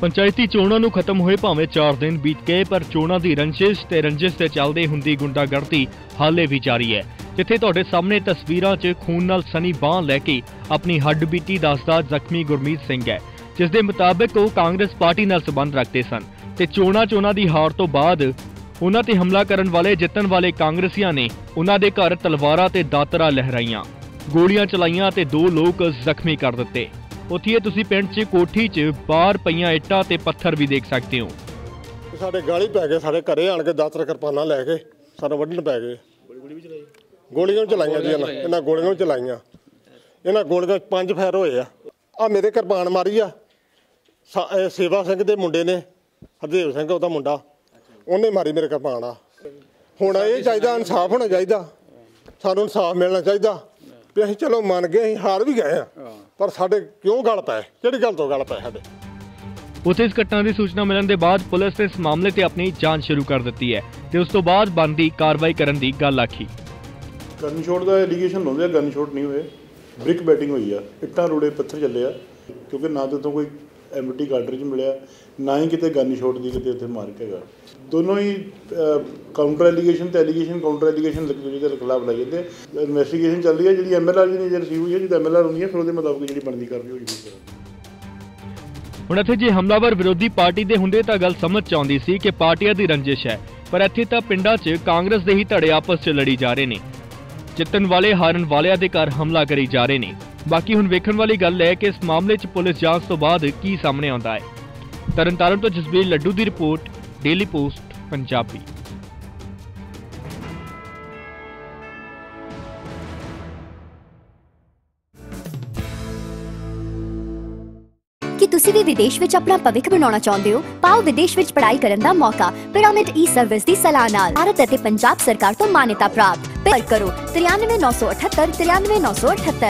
ਪੰਚਾਇਤੀ ਚੋਣਾਂ ਨੂੰ ਖਤਮ ਹੋਏ ਭਾਵੇਂ 4 ਦਿਨ ਬੀਤ ਗਏ, ਪਰ ਚੋਣਾਂ ਦੀ ਰੰਜਿਸ਼ ਤੇ ਰੰਜਿਸ਼ ਤੇ ਚੱਲਦੇ ਹੁੰਦੀ ਗੁੰਡਾਗਰਦੀ ਹਾਲੇ ਵੀ ਜਾਰੀ ਹੈ। ਜਿੱਥੇ ਤੁਹਾਡੇ ਸਾਹਮਣੇ ਤਸਵੀਰਾਂ 'ਚ ਖੂਨ ਨਾਲ ਸਨੀ ਬਾਹ ਲੈ ਕੇ ਆਪਣੀ ਹੱਡ ਬੀਤੀ ਦੱਸਦਾ ਜ਼ਖਮੀ ਗੁਰਮੀਤ ਸਿੰਘ ਹੈ। ਜਿਸ ਦੇ ਮੁਤਾਬਕ ਉਹ ਕਾਂਗਰਸ ਪਾਰਟੀ ਨਾਲ ਸੰਬੰਧ ਰੱਖਦੇ ਸਨ ਤੇ ਚੋਣਾਂ ਚੋਣਾਂ ਦੀ ਹਾਰ ਤੋਂ ਬਾਅਦ ਉਹਨਾਂ ਤੇ ਹਮਲਾ ਕਰਨ ਵਾਲੇ, ਜਿੱਤਣ ਵਾਲੇ ਕਾਂਗਰਸੀਆਂ ਨੇ ਉਹਨਾਂ ਦੇ ਘਰ ਤਲਵਾਰਾਂ ਤੇ ਦਾਤਰਾ ਲਹਿਰਾਈਆਂ, ਗੋਲੀਆਂ ਚਲਾਈਆਂ ਤੇ ਦੋ ਲੋਕ ਜ਼ਖਮੀ ਕਰ ਦਿੱਤੇ। ਉੱਥੇ ਤੁਸੀਂ ਪਿੰਡ 'ਚ ਕੋਠੀ 'ਚ ਬਾਹਰ ਪਈਆਂ ਇੱਟਾਂ ਤੇ ਪੱਥਰ ਵੀ ਦੇਖ ਸਕਦੇ ਹੋ। ਸਾਡੇ ਗਾਲੀ ਪੈ ਗਏ, ਸਾਡੇ ਘਰੇ ਆਣ ਕੇ ਦਾਤਰ ਕਿਰਪਾਨਾਂ ਲੈ ਕੇ ਸਾਨੂੰ ਵੱਢਣ ਪੈ ਗਏ। ਗੋਲੀਆਂ ਵੀ ਚਲਾਈਆਂ? ਜੀ, ਇਹਨਾਂ ਇਹਨਾਂ ਗੋਲੀਆਂ ਵੀ ਚਲਾਈਆਂ। ਇਹਨਾਂ ਗੋਲੀਆਂ ਪੰਜ ਫੈਰ ਹੋਏ ਆ। ਆ ਮੇਰੇ ਕਿਰਪਾਨ ਮਾਰੀ ਆ। ਸੇਵਾ ਸਿੰਘ ਦੇ ਮੁੰਡੇ ਨੇ, ਹਰਦੇਵ ਸਿੰਘ ਉਹਦਾ ਮੁੰਡਾ, ਉਹਨੇ ਮਾਰੀ ਮੇਰੇ ਕਿਰਪਾਨ ਆ। ਹੁਣ ਇਹ ਚਾਹੀਦਾ ਇਨਸਾਫ ਹੋਣਾ ਚਾਹੀਦਾ। ਸਾਨੂੰ ਇਨਸਾਫ ਮਿਲਣਾ ਚਾਹੀਦਾ। ਵੀ ਅਸੀਂ ਚਲੋ ਮੰਨ ਗਏ ਅਸੀਂ ਹਾਰ ਵੀ ਗਏ ਆ। ਪਰ ਸਾਡੇ ਕਿਉਂ ਗੱਲ ਪਏ ਕਿਹੜੀ ਗੱਲ ਤੋਂ ਗੱਲ ਪਏ ਸਾਡੇ? ਉੱਥੇ ਇਸ ਘਟਨਾ ਦੀ ਸੂਚਨਾ ਮਿਲਣ ਦੇ ਬਾਅਦ ਪੁਲਿਸ ਨੇ ਇਸ ਮਾਮਲੇ ਤੇ ਆਪਣੀ ਜਾਂਚ ਸ਼ੁਰੂ ਕਰ ਦਿੱਤੀ ਹੈ ਤੇ ਉਸ ਤੋਂ ਬਾਅਦ ਬਣਦੀ ਕਾਰਵਾਈ ਕਰਨ ਦੀ ਗੱਲ ਆਖੀ। ਗਨ ਸ਼ੋਟ ਦਾ ਐਲੀਗੇਸ਼ਨ ਲਾਉਂਦੇ ਆ ਗਨ ਸ਼ੋਟ ਨਹੀਂ ਹੋਏ। ਬ੍ਰਿਕ ਬੈਟਿੰਗ ਹੋਈ ਆ। ਇੱਟਾਂ ਰੋੜੇ ਪੱਥਰ ਚੱਲੇ ਆ। ਕਿਉਂਕਿ ਨਾ ਤਾਂ ਉੱਥੋਂ ਕੋਈ ਐਮਟੀ ਕਾਰਟ੍ਰਿਜ ਮਿਲਿਆ, ਨਾ ਹੀ ਕਿਤੇ ਗਨ ਸ਼ੋਟ ਦੀ ਕਿਤੇ ਉੱਥੇ ਮਾਰਕ ਹੈਗਾ। ਦੋਨੋਂ ਹੀ ਕਾਊਂਟਰ ਐਲੀਗੇਸ਼ਨ ਤੇ ਐਲੀਗੇਸ਼ਨ ਕਾਊਂਟਰ ਐਲੀਗੇਸ਼ਨ ਦੂਜੇ ਦੇ ਖਿਲਾਫ ਲਾਈ ਜਾਂਦੇ ਇਨਵੈਸਟੀਗੇਸ਼ਨ ਚੱਲ ਰਹੀ ਹੈ, ਜਿਹੜੀ ਐਮਐਲਆਰ ਜੀ ਜੇ ਰਿਸੀਵ ਹੋਈ ਹੈ ਜਿਹਦਾ ਐਮਐਲਆਰ ਹੁੰਦੀ ਹੈ, ਫਿਰ ਉਹਦੇ ਮੁਤਾਬਕ ਜਿਹੜੀ ਬਣਦੀ ਕਾਰਵਾਈ ਹੋਈ ਜਾਊਗੀ ਹੁਣ ਇੱਥੇ ਜੇ ਹਮਲਾਵਰ ਵਿਰੋਧੀ ਪਾਰਟੀ ਦੇ ਹੁੰਦੇ ਤਾਂ ਗੱਲ ਸਮਝ ਚ ਆਉਂਦੀ ਸੀ ਕਿ ਪਾਰਟੀਆਂ ਦੀ ਰੰਜਿਸ਼ ਹੈ, ਪਰ ਇੱਥੇ ਤਾਂ ਪਿੰਡਾਂ 'ਚ ਕਾਂਗਰਸ ਦੇ ਹੀ ਧੜੇ ਆਪਸ 'ਚ ਲੜੀ ਜਾ ਰਹੇ ਨੇ। ਜਿੱਤਣ ਵਾਲੇ, ਹਾਰਨ ਵਾਲਿਆਂ ਦੇ ਘਰ ਹਮਲਾ ਕਰੀ ਜਾ ਰਹੇ ਨੇ। ਬਾਕੀ ਹੁਣ ਵੇਖਣ ਵਾਲੀ ਗੱਲ ਹੈ ਕਿ ਇਸ ਮਾਮਲੇ 'ਚ ਪੁਲਿਸ ਜਾਂਚ ਤੋਂ ਬਾਅਦ ਕੀ ਸਾਹਮਣੇ ਆਉਂਦਾ ਹੈ। ਤਰਨਤਾਰਨ ਤੋਂ ਜਸਬੀਰ ਲੱਡੂ ਦੀ ਰਿਪੋਰਟ, ਡੇਲੀ ਪੋਸਟ, ਪੰਜਾਬੀ। ਕੀ ਤੁਸੀਂ ਵੀ ਵਿਦੇਸ਼ ਵਿੱਚ ਆਪਣਾ ਭਵਿੱਖ ਬਣਾਉਣਾ ਚਾਹੁੰਦੇ ਹੋ? ਪਾਓ ਵਿਦੇਸ਼ ਵਿੱਚ ਪੜ੍ਹਾਈ ਕਰਨ ਦਾ ਮੌਕਾ, ਪਿਰਾਮਿਡ ਈ ਸਰਵਿਸ ਦੀ ਸਲਾਹ ਨਾਲ। ਭਾਰਤ ਅਤੇ ਪੰਜਾਬ ਸਰਕਾਰ ਤੋਂ ਮਾਨਤਾ ਪ੍ਰਾਪਤ। ਪਰ ਕਰੋ। 93978 93978